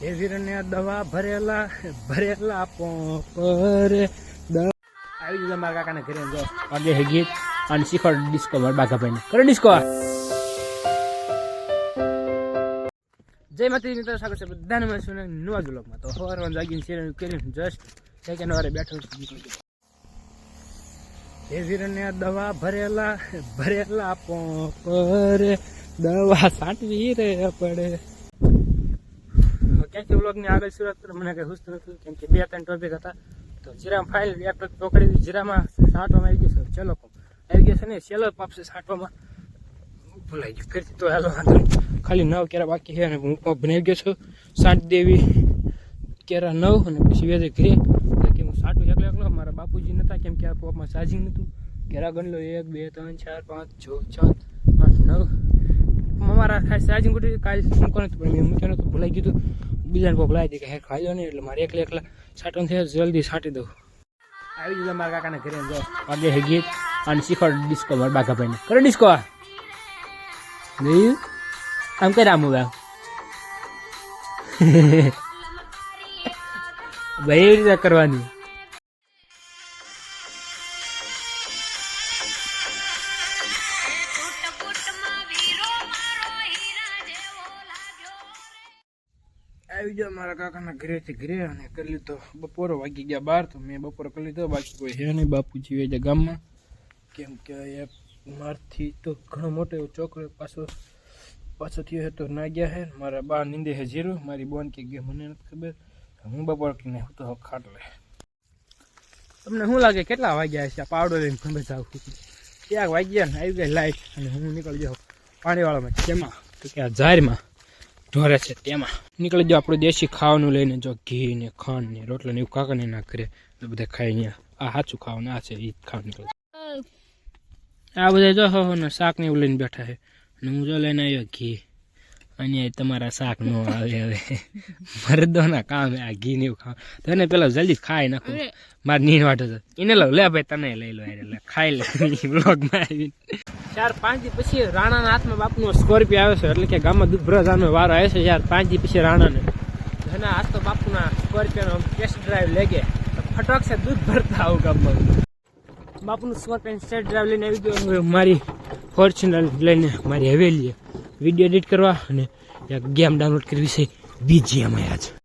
એ વીરને દવા ભરેલા ભરેલા દવા આવી ગયું મારા ઘરે. જો વાગે ગીત અને શીખવાડ ડિસ્કો બાઘાભાઈને. કરો ડિસ્કો જય માતાજી, મિત્રો બધાને મારા સુને નવા બ્લોગમાં. તો સવારમાં જાગીને શેર કરીને જસ્ટ સેકન્ડ વારે બેઠો છું. એ દવા ભરેલા ભરેલા પર. દવા સાંટવી રે પડે. ક્યાંક વ્લોગની આગળ સુરત મને કઈ હુસતું નથી. કેમ કે બે ત્રણ ટોપિક હતા. તો જીરામાં ફાઇલ એક ટોપિક પકડી દીધી. જીરામાં સાંટવામાં આવી ગયો છે. ચલો આવી ગયો છે ને, સેલો પાપશે સાંટવામાં ભૂલાઈ ગયું. ફરીથી તો હેલો ખાલી નવ કેરા બાકી છે અને હું પગ બનાવી ગયો છું. સાંટ દેવી, કેરા નવ અને પછી વેજે ઘરે કે હું સાટું એકલો એકલો, મારા બાપુજી નતા, કેમ કે આ પોપમાં ચાર્જિંગ નતું. કેરા ગણલો એક, બે, ત્રણ, ચાર, પાંચ, છ છ આઠ, નવ. મારા ખાસ ચાર્જિંગ કરી કાલ મૂકવાનું હતું? પણ મેં મૂક્યો નતું, ભૂલાઈ ગયું હતું બીજાને પગ લાવી દે કે હે ખાઈ દો નહીં એટલે મારે એકલા એકલા સાટવાનું થયા જલ્દી સાટી દઉં. આવી ગયું મારા કાકાને ઘરે. જો વાગે હે ગીત અને શીખવાડ ડિસ્કો મારા બાઘાભાઈને. કરો ડિસ્કો. જોયું આમ કઈ રામ ભાઈ ભાઈ એવી રીતે કરવાની. આવી ગયો મારા કાકાના ઘરેથી ઘરે અને કરી લીધો. બપોરો વાગી ગયા બાર, તો મેં બપોરો કરી લીધો. બાકી કોઈ હે નહીં. બાપુજી વેજે ગામમાં. કેમ કે એ મારથી તો ઘણો મોટો એવો ચોકડો પાછો પાછો થયો હતો, ના ગયા હે. મારા બા નીંદે હે જીરું મારી બોન કે ગયો, મને નથી ખબર. હું બપોર કીને હું તો ખાટલે. તમને શું લાગે? કેટલા વાગ્યા આ પાવડો લઈને ખંભે જાવ ક્યાંક વાગ્યા ને આવી ગઈ લાઈટ અને હું નીકળી જાઉં પાણીવાળામાં. જેમાં, તો કે આ ઝારમાં ઢોરે છે તેમાં. નીકળી જાઓ આપણું દેશી ખાવાનું લઈને. જો ઘી ને ખાંડ ને રોટલા ને એવું કાકાને ના કરે એટલે બધા ખાઈ અહીંયા. આ સાચું ખાવાનું, આ છે એ ખાવાનું. નીકળે આ બધા જો હો ને શાક ને એવું લઈને બેઠા છે. અને હું જો લઈને આવ્યો ઘી. અહીંયા તમારા શાક નો આવે હવે. મરદોના કામ આ ઘી ને એવું ખાવ. તને પેલા જલ્દી ખાઈ નાખું. મારે નીર વાટો છે. એને લઉં. લે ભાઈ તને લઈ લો એટલે ખાઈ લે. બ્લોગમાં આવીને. ચાર પાંચ દી પછી રાણાના હાથમાં બાપનો સ્કોર્પિયો આવે છે. એટલે કે ગામમાં દૂધ ભરવા જવાનો વારો આવે છે ચાર પાંચ દી પછી રાણાને. એના હાથ તો બાપુના સ્કોર્પિયોનો ટેસ્ટ ડ્રાઈવ લેગે તો ફટક છે દૂધ ભરતા આવું ગામમાં. બાપુનું સ્કોર્પિયન સ્ટેટ ડ્રાઈવ લઈને આવી ગયો. મારી ફોર્ચ્યુનર લઈને મારી હવેલીએ. વીડિયો એડિટ કરવા અને ગેમ ડાઉનલોડ કરવી છે. બીજીએમ આજ